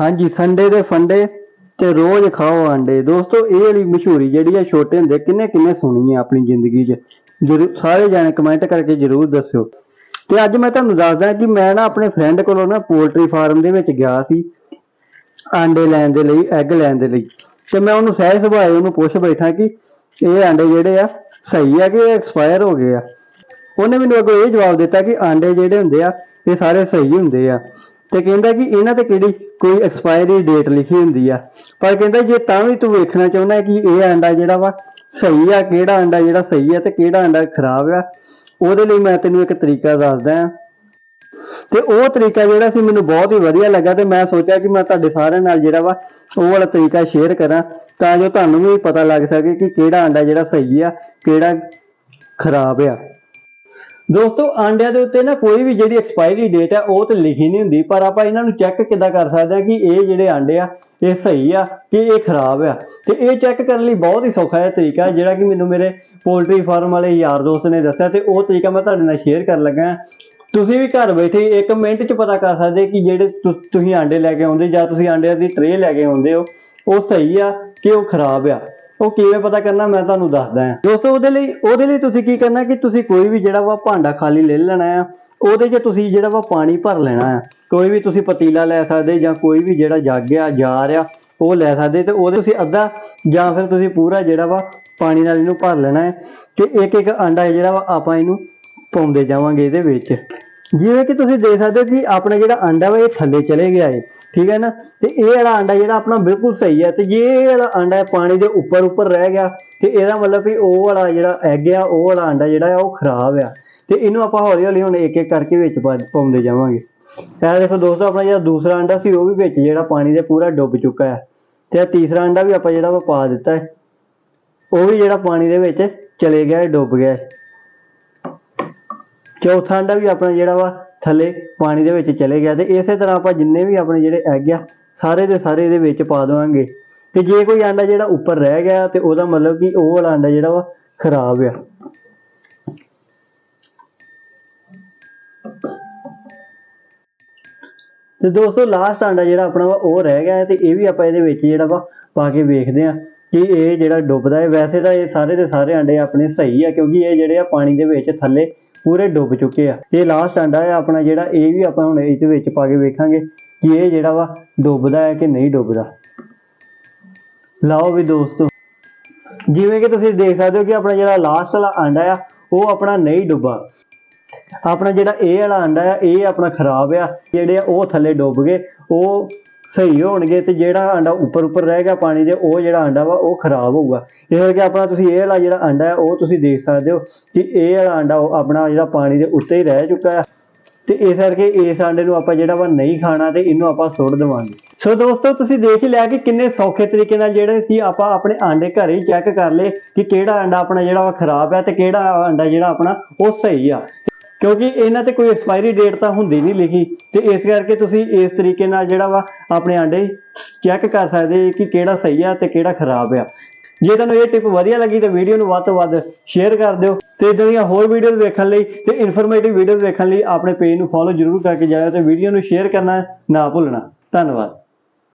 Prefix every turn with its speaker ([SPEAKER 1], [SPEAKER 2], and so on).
[SPEAKER 1] ਹਾਂਜੀ ਸੰਡੇ ਦੇ ਫੰਡੇ ਤੇ ਰੋਜ਼ ਖਾਓ ਆਂਡੇ ਦੋਸਤੋ, ਇਹ ਵਾਲੀ ਮਸ਼ਹੂਰੀ ਜਿਹੜੀ ਆ, ਛੋਟੇ ਹੁੰਦੇ ਕਿੰਨੇ ਕਿੰਨੇ ਸੁਣੀ ਆ ਆਪਣੀ ਜ਼ਿੰਦਗੀ 'ਚ। ਜਰੂਰ, ਸਾਰੇ ਜਾਣੇ ਕਮੈਂਟ ਕਰਕੇ ਜਰੂਰ ਦੱਸਿਓ। ਤੇ ਅੱਜ ਮੈਂ ਤੁਹਾਨੂੰ ਦੱਸਦਾ ਕਿ ਮੈਂ ਨਾ ਆਪਣੇ ਫਰੈਂਡ ਕੋਲੋਂ ਨਾ ਪੋਲਟਰੀ ਫਾਰਮ ਦੇ ਵਿੱਚ ਗਿਆ ਸੀ, ਆਂਡੇ ਲੈਣ ਦੇ ਲਈ ਐਗ ਲੈਣ ਦੇ ਲਈ। ਤੇ ਮੈਂ ਉਹਨੂੰ ਸਹਿ ਸੁਭਾਏ ਉਹਨੂੰ ਪੁੱਛ ਬੈਠਾ ਕਿ ਇਹ ਆਂਡੇ ਜਿਹੜੇ ਆ, ਸਹੀ ਆ ਕਿ ਐਕਸਪਾਇਰ ਹੋ ਗਏ ਆ? ਉਹਨੇ ਮੈਨੂੰ ਅੱਗੋਂ ਇਹ ਜਵਾਬ ਦਿੱਤਾ ਕਿ ਆਂਡੇ ਜਿਹੜੇ ਹੁੰਦੇ ਆ, ਇਹ ਸਾਰੇ ਸਹੀ ਹੁੰਦੇ ਆ। ਤੇ ਕਹਿੰਦਾ ਕਿ ਇਹਨਾਂ ਤੇ ਕਿਹੜੀ ਕੋਈ ਐਕਸਪਾਇਰੀ ਡੇਟ ਲਿਖੀ ਹੁੰਦੀ ਆ। ਪਰ ਕਹਿੰਦਾ ਜੇ ਤਾਂ ਵੀ ਤੂੰ ਵੇਖਣਾ ਚਾਹੁੰਦਾ ਕਿ ਇਹ ਆਂਡਾ ਜਿਹੜਾ ਵਾ ਸਹੀ ਆ, ਕਿਹੜਾ ਆਂਡਾ ਜਿਹੜਾ ਸਹੀ ਆ ਤੇ ਕਿਹੜਾ ਆਂਡਾ ਖਰਾਬ ਆ, ਉਹਦੇ ਲਈ ਮੈਂ ਤੈਨੂੰ ਇੱਕ ਤਰੀਕਾ ਦੱਸਦਾ ਆ। ਤੇ ਉਹ ਤਰੀਕਾ ਜਿਹੜਾ ਸੀ ਮੈਨੂੰ ਬਹੁਤ ਹੀ ਵਧੀਆ ਲੱਗਾ ਤੇ ਮੈਂ ਸੋਚਿਆ ਕਿ ਮੈਂ ਤੁਹਾਡੇ ਸਾਰਿਆਂ ਨਾਲ ਜਿਹੜਾ ਵਾ ਉਹ ਵਾਲਾ ਤਰੀਕਾ ਸ਼ੇਅਰ ਕਰਾਂ ਤਾਂ ਜੋ ਤੁਹਾਨੂੰ ਵੀ ਪਤਾ ਲੱਗ ਸਕੇ ਕਿ ਕਿਹੜਾ ਆਂਡਾ ਜਿਹੜਾ ਸਹੀ ਆ, ਕਿਹੜਾ ਖਰਾਬ ਆ। ਦੋਸਤੋ, ਆਂਡਿਆਂ ਦੇ ਉੱਤੇ ਨਾ ਕੋਈ ਵੀ ਜਿਹੜੀ ਐਕਸਪਾਇਰੀ ਡੇਟ ਆ, ਉਹ ਤੇ ਲਿਖੀ ਨਹੀਂ ਹੁੰਦੀ, ਪਰ ਆਪਾਂ ਇਹਨਾਂ ਨੂੰ ਚੈੱਕ ਕਿੱਦਾਂ ਕਰ ਸਕਦੇ ਆ ਕਿ ਇਹ ਜਿਹੜੇ ਆਂਡੇ ਆ, ਇਹ ਸਹੀ ਆ ਕਿ ਇਹ ਖਰਾਬ ਆ। ਤੇ ਇਹ ਚੈੱਕ ਕਰਨ ਲਈ ਬਹੁਤ ਹੀ ਸੌਖਾ ਹੈ ਤਰੀਕਾ ਜਿਹੜਾ ਕਿ ਮੈਨੂੰ ਮੇਰੇ ਪੋਲਟਰੀ ਫਾਰਮ ਵਾਲੇ ਯਾਰ ਦੋਸਤ ਨੇ ਦੱਸਿਆ ਤੇ ਉਹ ਤਰੀਕਾ ਮੈਂ ਤੁਹਾਡੇ ਨਾਲ ਸ਼ੇਅਰ ਕਰਨ ਲੱਗਾ ਤੁਸੀਂ ਵੀ ਘਰ ਬੈਠੇ ਇੱਕ ਮਿੰਟ 'ਚ ਪਤਾ ਕਰ ਸਕਦੇ ਕਿ ਜਿਹੜੇ ਤੁਸੀਂ ਆਂਡੇ ਲੈ ਕੇ ਆਉਂਦੇ ਜਾਂ ਤੁਸੀਂ ਆਂਡਿਆਂ ਦੀ ਟਰੇ ਲੈ ਕੇ ਆਉਂਦੇ ਹੋ, ਉਹ ਸਹੀ ਆ ਕਿ ਉਹ ਖਰਾਬ ਆ। ਉਹ ਕਿਵੇਂ ਪਤਾ ਕਰਨਾ ਮੈਂ ਤੁਹਾਨੂੰ ਦੱਸਦਾ ਹਾਂ। ਦੋਸਤੋ, ਉਹਦੇ ਲਈ ਉਹਦੇ ਲਈ ਤੁਸੀਂ ਕੀ ਕਰਨਾ ਕਿ ਤੁਸੀਂ ਕੋਈ ਵੀ ਜਿਹੜਾ ਵਾ ਭਾਂਡਾ ਖਾਲੀ ਲੈ ਲੈਣਾ ਆ। ਉਹਦੇ 'ਚ ਤੁਸੀਂ ਜਿਹੜਾ ਵਾ ਪਾਣੀ ਭਰ ਲੈਣਾ ਆ। ਕੋਈ ਵੀ ਤੁਸੀਂ ਪਤੀਲਾ ਲੈ ਸਕਦੇ ਜਾਂ ਕੋਈ ਵੀ ਜਿਹੜਾ ਜੱਗ ਆ, ਜਾਰ ਆ, ਉਹ ਲੈ ਸਕਦੇ ਤੇ ਉਹਦੇ ਤੁਸੀਂ ਅੱਧਾ ਜਾਂ ਫਿਰ ਤੁਸੀਂ ਪੂਰਾ ਜਿਹੜਾ ਵਾ ਪਾਣੀ ਨਾਲ ਇਹਨੂੰ ਭਰ ਲੈਣਾ ਹੈ ਤੇ ਇੱਕ ਇੱਕ ਆਂਡਾ ਜਿਹੜਾ ਵਾ ਆਪਾਂ ਇਹਨੂੰ ਪਾਉਂਦੇ ਜਾਵਾਂਗੇ ਇਹਦੇ ਵਿੱਚ। ਜਿਵੇਂ ਕਿ ਤੁਸੀਂ ਦੇਖ ਸਕਦੇ ਹੋ ਕਿ ਆਪਣਾ ਜਿਹੜਾ ਆਂਡਾ ਵਾ ਇਹ ਥੱਲੇ ਚਲੇ ਗਿਆ ਹੈ ਠੀਕ ਹੈ ਨਾ? ਤੇ ਇਹ ਵਾਲਾ ਆਂਡਾ ਜਿਹੜਾ ਆਪਣਾ ਬਿਲਕੁਲ ਸਹੀ ਹੈ ਤੇ ਜੇ ਇਹ ਵਾਲਾ ਆਂਡਾ ਪਾਣੀ ਦੇ ਉੱਪਰ ਉੱਪਰ ਰਹਿ ਗਿਆ ਤੇ ਇਹਦਾ ਮਤਲਬ ਵੀ ਉਹ ਵਾਲਾ ਜਿਹੜਾ ਐਗ ਆ ਉਹ ਵਾਲਾ ਆਂਡਾ ਜਿਹੜਾ ਆ ਉਹ ਖਰਾਬ ਆ। ਤੇ ਇਹਨੂੰ ਆਪਾਂ ਹੌਲੀ ਹੌਲੀ ਹੁਣ ਇੱਕ ਇੱਕ ਕਰਕੇ ਵਿੱਚ ਪਾ- ਪਾਉਂਦੇ ਜਾਵਾਂਗੇ। ਇਹ ਦੇਖੋ ਦੋਸਤੋ ਆਪਣਾ ਜਿਹੜਾ ਦੂਸਰਾ ਆਂਡਾ ਸੀ ਉਹ ਵੀ ਵਿੱਚ ਜਿਹੜਾ ਪਾਣੀ ਦੇ ਪੂਰਾ ਡੁੱਬ ਚੁੱਕਾ ਹੈ ਤੇ ਇਹ ਤੀਸਰਾ ਆਂਡਾ ਵੀ ਆਪਾਂ ਜਿਹੜਾ ਵਾ ਪਾ ਦਿੱਤਾ ਹੈ ਉਹ ਵੀ ਜਿਹੜਾ ਪਾਣੀ ਦੇ ਵਿੱਚ ਚਲੇ ਗਿਆ ਹੈ, ਡੁੱਬ ਗਿਆ ਹੈ। ਚੌਥਾ ਆਂਡਾ ਵੀ ਆਪਣਾ ਜਿਹੜਾ ਵਾ ਥੱਲੇ ਪਾਣੀ ਦੇ ਵਿੱਚ ਚਲੇ ਗਿਆ ਤੇ ਇਸੇ ਤਰ੍ਹਾਂ ਆਪਾਂ ਜਿੰਨੇ ਵੀ ਆਪਣੇ ਜਿਹੜੇ ਐਗ ਆ, ਸਾਰੇ ਦੇ ਸਾਰੇ ਇਹਦੇ ਵਿੱਚ ਪਾ ਦੇਵਾਂਗੇ। ਤੇ ਜੇ ਕੋਈ ਆਂਡਾ ਜਿਹੜਾ ਉੱਪਰ ਰਹਿ ਗਿਆ ਤੇ ਉਹਦਾ ਮਤਲਬ ਕਿ ਉਹ ਵਾਲਾ ਆਂਡਾ ਜਿਹੜਾ ਵਾ ਖਰਾਬ ਆ। ਤੇ ਦੋਸਤੋ ਲਾਸਟ ਆਂਡਾ ਜਿਹੜਾ ਆਪਣਾ ਵਾ ਉਹ ਰਹਿ ਗਿਆ ਤੇ ਇਹ ਵੀ ਆਪਾਂ ਇਹਦੇ ਵਿੱਚ ਜਿਹੜਾ ਵਾ ਪਾ ਕੇ ਵੇਖਦੇ ਆ ਕਿ ਇਹ ਜਿਹੜਾ ਡੁੱਬਦਾ ਹੈ। ਵੈਸੇ ਤਾਂ ਇਹ ਸਾਰੇ ਦੇ ਸਾਰੇ ਆਂਡੇ ਆਪਣੇ ਸਹੀ ਆ ਕਿਉਂਕਿ ਇਹ ਜਿਹੜੇ ਆ ਪਾਣੀ ਦੇ ਵਿੱਚ ਥੱਲੇ ਪੂਰੇ ਡੁੱਬ ਚੁੱਕੇ ਆ। ਇਹ ਲਾਸਟ ਆਂਡਾ ਹੈ ਆਪਣਾ ਜਿਹੜਾ, ਇਹ ਵੀ ਆਪਾਂ ਹੁਣ ਇਹਦੇ ਵਿੱਚ ਪਾ ਕੇ ਵੇਖਾਂਗੇ ਕਿ ਇਹ ਜਿਹੜਾ ਵਾ ਡੁੱਬਦਾ ਹੈ ਕਿ ਨਹੀਂ ਡੁੱਬਦਾ। ਲਓ ਵੀ ਦੋਸਤੋ, ਜਿਵੇਂ ਕਿ ਤੁਸੀਂ ਦੇਖ ਸਕਦੇ ਹੋ ਕਿ ਆਪਣਾ ਜਿਹੜਾ ਲਾਸਟ ਵਾਲਾ ਆਂਡਾ ਆ, ਉਹ ਆਪਣਾ ਨਹੀਂ ਡੁੱਬਾ। ਆਪਣਾ ਜਿਹੜਾ ਇਹ ਵਾਲਾ ਆਂਡਾ ਆ, ਇਹ ਆਪਣਾ ਖਰਾਬ ਆ। ਜਿਹੜੇ ਆ ਉਹ ਥੱਲੇ ਡੁੱਬ ਗਏ, ਉਹ ਸਹੀ ਹੋਣਗੇ ਤੇ ਜਿਹੜਾ ਆਂਡਾ ਉੱਪਰ ਉੱਪਰ ਰਹਿ ਗਿਆ ਪਾਣੀ ਦੇ, ਉਹ ਜਿਹੜਾ ਆਂਡਾ ਵਾ, ਉਹ ਖਰਾਬ ਹੋਊਗਾ। ਇਸ ਕਰਕੇ ਆਪਣਾ ਤੁਸੀਂ ਇਹ ਵਾਲਾ ਜਿਹੜਾ ਆਂਡਾ ਹੈ, ਉਹ ਤੁਸੀਂ ਦੇਖ ਸਕਦੇ ਹੋ ਕਿ ਇਹ ਵਾਲਾ ਆਂਡਾ ਉਹ ਆਪਣਾ ਜਿਹੜਾ ਪਾਣੀ ਦੇ ਉੱਤੇ ਹੀ ਰਹਿ ਚੁੱਕਾ ਹੈ। ਤੇ ਇਸ ਕਰਕੇ ਇਸ ਆਂਡੇ ਨੂੰ ਆਪਾਂ ਜਿਹੜਾ ਵਾ ਨਹੀਂ ਖਾਣਾ ਤੇ ਇਹਨੂੰ ਆਪਾਂ ਸੁੱਟ ਦੇਵਾਂਗੇ। ਸੋ ਦੋਸਤੋ, ਤੁਸੀਂ ਦੇਖ ਹੀ ਲਿਆ ਕਿ ਕਿੰਨੇ ਸੌਖੇ ਤਰੀਕੇ ਨਾਲ ਜਿਹੜੇ ਸੀ ਆਪਾਂ ਆਪਣੇ ਆਂਡੇ ਘਰ ਹੀ ਚੈੱਕ ਕਰ ਲਏ ਕਿ ਕਿਹੜਾ ਆਂਡਾ ਆਪਣਾ ਜਿਹੜਾ ਵਾ ਖਰਾਬ ਹੈ ਤੇ ਕਿਹੜਾ ਆਂਡਾ ਜਿਹੜਾ ਆਪਣਾ ਉਹ ਸਹੀ ਆ। ਕਿਉਂਕਿ ਇਹਨਾਂ ਤੇ ਕੋਈ ਐਕਸਪਾਇਰੀ ਡੇਟ ਤਾਂ ਹੁੰਦੀ ਨਹੀਂ ਲਿਖੀ। ਤੇ ਇਸ ਕਰਕੇ ਤੁਸੀਂ ਇਸ ਤਰੀਕੇ ਨਾਲ ਜਿਹੜਾ ਵਾ ਆਪਣੇ ਆਂਡੇ ਚੈੱਕ ਕਰ ਸਕਦੇ ਕਿ ਕਿਹੜਾ ਸਹੀ ਆ ਤੇ ਕਿਹੜਾ ਖਰਾਬ ਆ। ਜੇ ਤੁਹਾਨੂੰ ਇਹ ਟਿਪ ਵਧੀਆ ਲੱਗੀ ਤਾਂ ਵੀਡੀਓ ਨੂੰ ਵੱਧ ਤੋਂ ਵੱਧ ਸ਼ੇਅਰ ਕਰ ਦਿਓ ਤੇ ਇਦਾਂ ਦੀਆਂ ਹੋਰ ਵੀਡੀਓਜ਼ ਵੇਖਣ ਲਈ ਤੇ ਇਨਫੋਰਮੇਟਿਵ ਵੀਡੀਓਜ਼ ਵੇਖਣ ਲਈ ਆਪਣੇ ਪੇਜ ਨੂੰ ਫੋਲੋ ਜ਼ਰੂਰ ਕਰਕੇ ਜਾਇਓ ਤੇ ਵੀਡੀਓ ਨੂੰ ਸ਼ੇਅਰ ਕਰਨਾ ਨਾ ਭੁੱਲਣਾ। ਧੰਨਵਾਦ।